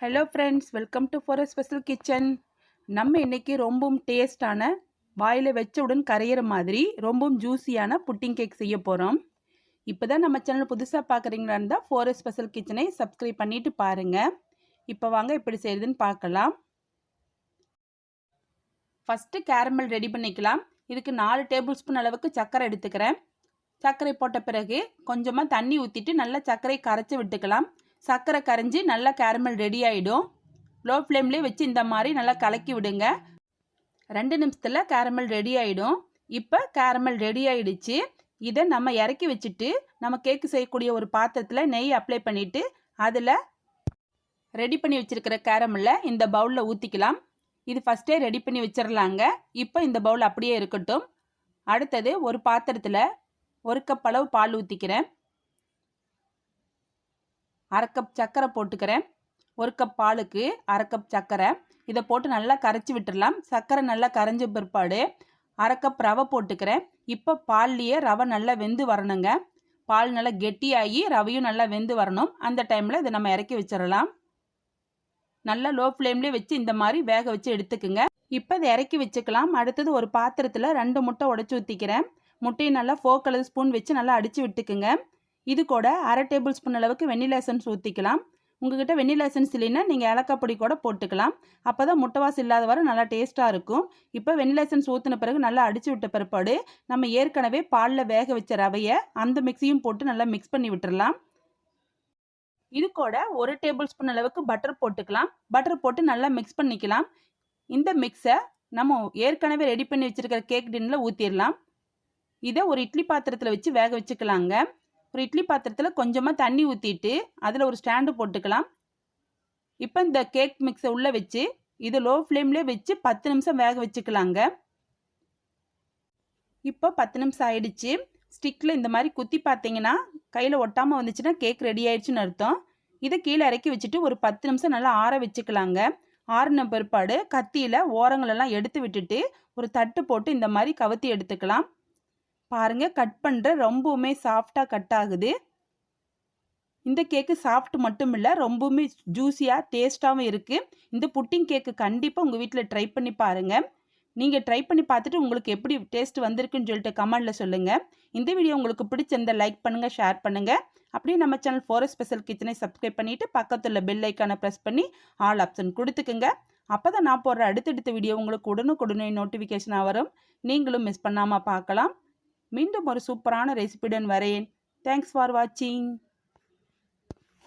Hello friends welcome to for special kitchen நம்ம இன்றைக்கி ரொம்பவும் டேஸ்டான வாயில் வச்சவுடன் கரையிற மாதிரி ரொம்பவும் ஜூஸியான புட்டிங் கேக் செய்ய போகிறோம் இப்போ தான் நம்ம சேனல் புதுசாக பார்க்குறீங்களா இருந்தால் ஃபோர் ஸ்பெஷல் கிச்சனை சப்ஸ்கிரைப் பண்ணிவிட்டு பாருங்கள் இப்போ வாங்க எப்படி செய்யுதுன்னு பார்க்கலாம். ஃபஸ்ட்டு கேரமல் ரெடி பண்ணிக்கலாம். இதுக்கு நாலு டேபிள் ஸ்பூன் அளவுக்கு சர்க்கரை எடுத்துக்கிறேன். சர்க்கரை போட்ட பிறகு கொஞ்சமாக தண்ணி ஊற்றிட்டு நல்லா சர்க்கரை கரைச்சி விட்டுக்கலாம். சர்க்கரை கரைஞ்சி நல்லா கேரமல் ரெடி ஆகிடும் லோ ஃப்ளேம்லேயே வச்சு இந்த மாதிரி நல்லா கலக்கி விடுங்க. ரெண்டு நிமிஷத்தில் கேரமல் ரெடி ஆகிடும் இப்போ கேரமல் ரெடி ஆகிடுச்சு இதை நம்ம இறக்கி வச்சுட்டு நம்ம கேக்கு செய்யக்கூடிய ஒரு பாத்திரத்தில் நெய் அப்ளை பண்ணிவிட்டு அதில் ரெடி பண்ணி வச்சுருக்கிற கேரமலில் இந்த பவுலில் ஊற்றிக்கலாம் இது ஃபஸ்ட்டே ரெடி பண்ணி வச்சிடலாங்க இப்போ இந்த பவுல் அப்படியே இருக்கட்டும். அடுத்தது ஒரு பாத்திரத்தில் ஒரு கப் அளவு பால் ஊற்றிக்கிறேன் அரை கப் சர்க்கரை போட்டுக்கிறேன். ஒரு கப் பாலுக்கு அரை கப் சர்க்கரை. இதை போட்டு நல்லா கரைச்சி விட்டுடலாம் சர்க்கரை நல்லா கரைஞ்ச பிற்பாடு அரை கப் ரவை போட்டுக்கிறேன். இப்போ பால்லையே ரவை நல்லா வெந்து வரணுங்க. பால் நல்லா கெட்டியாகி ரவையும் நல்லா வெந்து வரணும். அந்த டைமில் இதை நம்ம இறக்கி வச்சிடலாம். நல்லா லோ ஃப்ளேம்லேயே வச்சு இந்த மாதிரி வேக வச்சு எடுத்துக்குங்க. இப்போ இதை இறக்கி வச்சுக்கலாம். அடுத்தது ஒரு பாத்திரத்தில் ரெண்டு முட்டை உடச்சி ஊற்றிக்கிறேன் முட்டையை நல்லா ஃபோக் அல்லது ஸ்பூன் வச்சு நல்லா அடித்து விட்டுக்குங்க. இது கூட அரை டேபிள் ஸ்பூன் அளவுக்கு வெண்ணிலா எசன்ஸ் ஊற்றிக்கலாம் உங்ககிட்ட வெண்ணிலா எசன்ஸ் இல்லைன்னா நீங்கள் ஏலக்காய் பொடி கூட போட்டுக்கலாம். அப்போ தான் முட்டைவாசம் இல்லாத வரை நல்லா டேஸ்ட்டாக இருக்கும். இப்போ வெண்ணிலா எசன்ஸ் ஊற்றின பிறகு நல்லா அடித்து விட்ட பிற்பாடு நம்ம ஏற்கனவே பாலில் வேக வச்ச ரவையை அந்த மிக்ஸியும் போட்டு நல்லா மிக்ஸ் பண்ணி விட்டுடலாம் இது கூட ஒரு டேபிள் ஸ்பூன் அளவுக்கு பட்டர் போட்டுக்கலாம். பட்டர் போட்டு நல்லா மிக்ஸ் பண்ணிக்கலாம். இந்த மிக்ஸை நம்ம ஏற்கனவே ரெடி பண்ணி வச்சுருக்கிற கேக் டின்னில் ஊற்றிடலாம் இதை ஒரு இட்லி பாத்திரத்தில் வச்சு வேக வச்சுக்கலாங்க. ஒரு இட்லி பாத்திரத்தில் கொஞ்சமாக தண்ணி ஊற்றிட்டு அதில் ஒரு ஸ்டாண்டு போட்டுக்கலாம். இப்போ இந்த கேக் மிக்ஸை உள்ளே வச்சு இது லோ ஃப்ளேம்லேயே வச்சு பத்து நிமிஷம் வேக வச்சுக்கலாங்க. இப்போ பத்து நிமிஷம் ஆயிடுச்சு. ஸ்டிக்கில் இந்த மாதிரி குத்தி பார்த்தீங்கன்னா கையில் ஒட்டாமல் வந்துச்சுன்னா கேக் ரெடி ஆயிடுச்சுன்னு அர்த்தம். இதை கீழே இறக்கி வச்சுட்டு ஒரு பத்து நிமிஷம் நல்லா ஆற வச்சுக்கலாங்க. ஆறின பிற்பாடு கத்தியில் ஓரங்களெல்லாம் எடுத்து விட்டுட்டு ஒரு தட்டு போட்டு இந்த மாதிரி கவுத்தி எடுத்துக்கலாம். பாருங்க கட் பண்ணுற ரொம்பவுமே சாஃப்டாக கட் ஆகுது. இந்த கேக்கு சாஃப்ட் மட்டும் இல்லை ரொம்பவுமே ஜூஸியாக டேஸ்ட்டாகவும் இருக்குது இந்த புட்டிங் கேக்கு கண்டிப்பாக உங்கள் வீட்டில் ட்ரை பண்ணி பாருங்கள் நீங்கள் ட்ரை பண்ணி பார்த்துட்டு உங்களுக்கு எப்படி டேஸ்ட் வந்திருக்குன்னு சொல்லிட்டு கமெண்டில் சொல்லுங்கள் இந்த வீடியோ உங்களுக்கு பிடிச்சிருந்த லைக் பண்ணுங்கள் ஷேர் பண்ணுங்கள் அப்படியே நம்ம சேனல் ஃபோர் ஸ்பெஷல் கிச்சனை சப்ஸ்கிரைப் பண்ணிவிட்டு பக்கத்தில் பெல் ஐக்கானை ப்ரெஸ் பண்ணி ஆல் ஆப்ஷன் கொடுத்துக்குங்க. அப்போ தான் நான் போடுற அடுத்தடுத்த வீடியோ உங்களுக்கு உடனுக்குடனே நோட்டிஃபிகேஷனாக வரும். நீங்களும் மிஸ் பண்ணாமல் பார்க்கலாம். மீண்டும் ஒரு சூப்பரான ரெசிபியுடன் வரேன். தேங்க்ஸ் ஃபார் வாட்சிங்